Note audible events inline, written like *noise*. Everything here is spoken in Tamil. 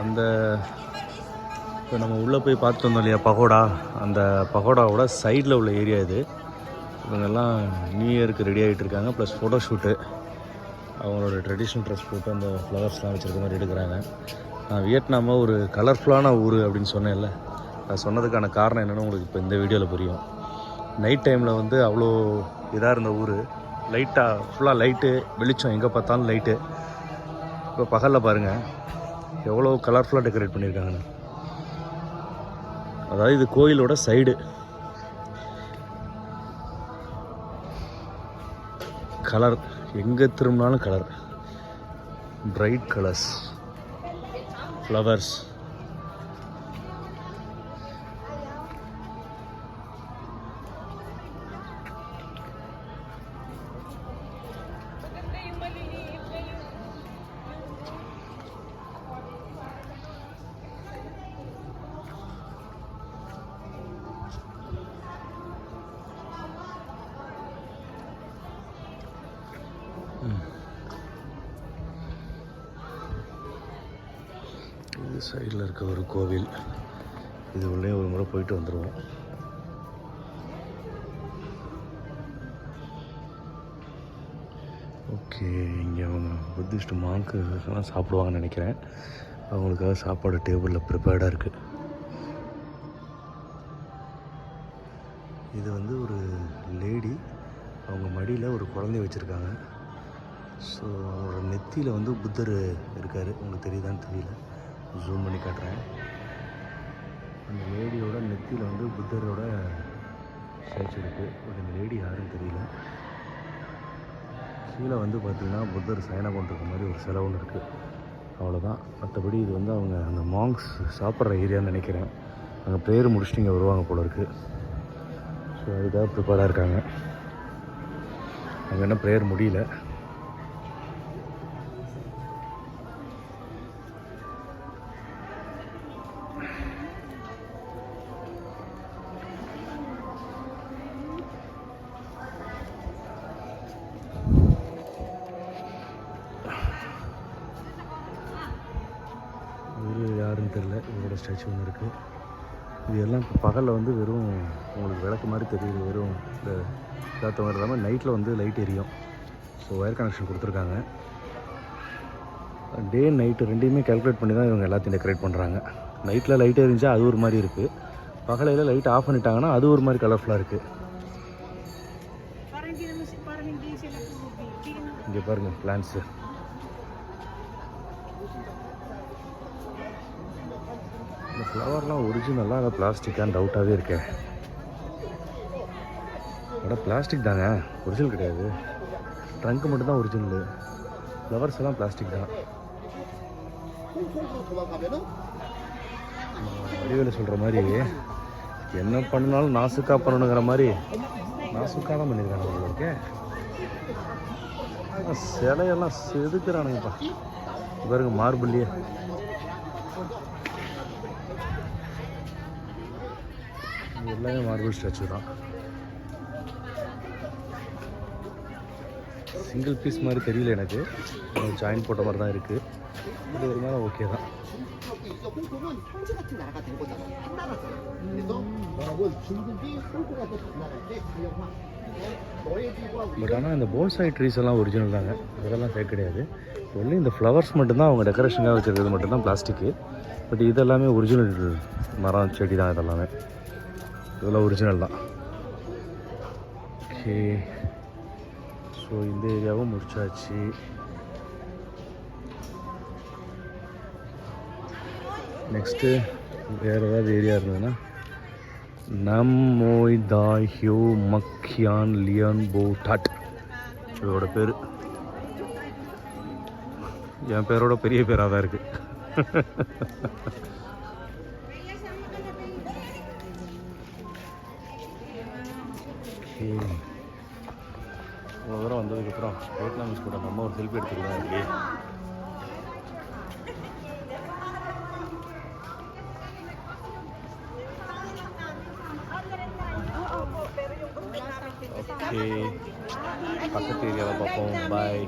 அந்த இப்போ நம்ம உள்ளே போய் பார்த்துட்டு வந்தோம் இல்லையா பகோடா? அந்த பகோடாவோட சைடில் உள்ள ஏரியா இது. இவங்கெல்லாம் நியூ இயருக்கு ரெடி ஆகிட்டு இருக்காங்க. ப்ளஸ் ஃபோட்டோ ஷூட்டு அவங்களோட ட்ரெடிஷ்னல் ட்ரெஸ் போட்டு அந்த ஃப்ளவர்ஸ்லாம் வச்சுருக்க மாதிரி எடுக்கிறாங்க. நான் வியட்நாமை ஒரு கலர்ஃபுல்லான ஊர் அப்படின்னு சொன்னேன்ல. அது சொன்னதுக்கான காரணம் என்னென்னு உங்களுக்கு இப்போ இந்த வீடியோவில் புரியும். நைட் டைமில் வந்து அவ்வளோ இதாக இருந்த ஊர். லைட்டாக ஃபுல்லாக லைட்டு வெளிச்சம் எங்கே பார்த்தாலும் லைட்டு இப்போ பகலில் பாருங்கள் எவ்வளோ கலர்ஃபுல்லாக டெக்கரேட் பண்ணியிருக்காங்கன்னு. அதாவது இது கோயிலோட சைடு கலர் எங்கே திரும்பினாலும் கலர் பிரைட் கலர்ஸ் ஃப்ளவர்ஸ் சைடில் இருக்க ஒரு கோவில். இது உள்ளே ஒரு முறை போயிட்டு வந்துடுவோம் ஓகே இங்கே அவங்க புத்திஸ்ட் மாங்க்குலாம் சாப்பிடுவாங்கன்னு நினைக்கிறேன். அவங்களுக்காக சாப்பாடு டேபிளில் ப்ரிப்பேர்டாக இருக்குது இது வந்து ஒரு லேடி அவங்க மடியில் ஒரு குழந்தைய வச்சுருக்காங்க. ஸோ அவங்களோட நெத்தியில் வந்து புத்தர் இருக்கார். உங்களுக்கு தெரியுதான்னு தெரியல. ஜூம் பண்ணி காட்டுறேன். அந்த லேடியோட நெத்தியில் வந்து புத்தரோட ஸ்டாச்சு இருக்குது பட் இந்த லேடி யாருன்னு தெரியல. கீழே வந்து பார்த்திங்கன்னா புத்தர் சயனம் பண்ணுற மாதிரி ஒரு சிலை ஒன்று இருக்குது அவ்வளோதான் மற்றபடி இது வந்து அவங்க அந்த மாங்ஸ் சாப்பிட்ற ஏரியான்னு நினைக்கிறேன். அங்கே ப்ரேயர் முடிச்சுட்டு இங்கே வருவாங்க போல இருக்குது ஸோ அதுக்காக ப்ரிப்பேர்டாக இருக்காங்க. அங்கே என்ன ப்ரேயர் முடியல. தெரில இவரோட ஸ்டாச்சு ஒன்று இருக்குது இது எல்லாம் இப்போ பகலில் வந்து வெறும் உங்களுக்கு விளக்கு மாதிரி தெரியுது வெறும் இந்த இதாக மாதிரி இல்லாமல் நைட்டில் வந்து லைட் எரியும். ஸோ ஒயர் கனெக்ஷன் கொடுத்துருக்காங்க. டே நைட்டு ரெண்டையுமே கேல்குலேட் பண்ணி தான் இவங்க எல்லாத்தையும் டெக்கரேட் பண்ணுறாங்க நைட்டில் லைட் எரிஞ்சால் அது ஒரு மாதிரி இருக்குது பகலையில் லைட் ஆஃப் பண்ணிட்டாங்கன்னா அது ஒரு மாதிரி கலர்ஃபுல்லாக இருக்குது இங்கே பாருங்கள் பிளான்ஸு இந்த ஃப்ளவர்லாம் ஒரிஜினலாக அதை பிளாஸ்டிக்கான்னு டவுட்டாகவே இருக்கேன். அட பிளாஸ்டிக் தாங்க ஒரிஜினல் கிடையாது. ட்ரங்க் மட்டும்தான் ஒரிஜினலு ஃப்ளவர்ஸ் எல்லாம் பிளாஸ்டிக் தான். வடிவேலு சொல்கிற மாதிரி என்ன பண்ணாலும் நாசுக்காக பண்ணணுங்கிற மாதிரி நாசுக்காக தான் பண்ணியிருக்காங்க உங்களுக்கு சிலையெல்லாம் செதுக்குறானுங்கப்பா. பாருங்க மார்பிள்லையே இது எல்லாமே மார்பிள் ஸ்டாச்சு தான். சிங்கிள் பீஸ் மாதிரி தெரியல எனக்கு. ஜாயின் போட்ட மாதிரி தான் இருக்குது இது ஒரு மாதிரி ஓகே தான். பட் ஆனால் இந்த போன்சாய் ட்ரீஸ் எல்லாம் ஒரிஜினல் தாங்க. அதெல்லாம் ஃபேக் கிடையாது. ஒன்லி இந்த ஃப்ளவர்ஸ் மட்டும்தான் அவங்க டெக்கரேஷனாக வச்சுருக்கிறது மட்டும்தான் பிளாஸ்டிக்கு பட் இதெல்லாமே ஒரிஜினல் மரம் செடி தான் இதெல்லாமே. இதெல்லாம் ஒரிஜினல் தான். ஓகே ஸோ இந்த ஏரியாவும் முடிச்சாச்சு. நெக்ஸ்ட்டு வேறு ஏதாவது ஏரியா இருந்ததுன்னா நம் மோய் தாய் ஹியூ மக்கியான் லியான் போ டாட் இதோட பேர். என் பேரோட பெரிய பேராக தான் இருக்குது *laughs* இவ்வளோ தூரம் வந்ததுக்கப்புறம் வியட்நாமிஸ் கூட நம்ம ஒரு செல்ஃபி எடுத்துக்கலாம் இப்படி. ஓகே பக்கத்து ஏரியாவில் பார்ப்போம். பாய்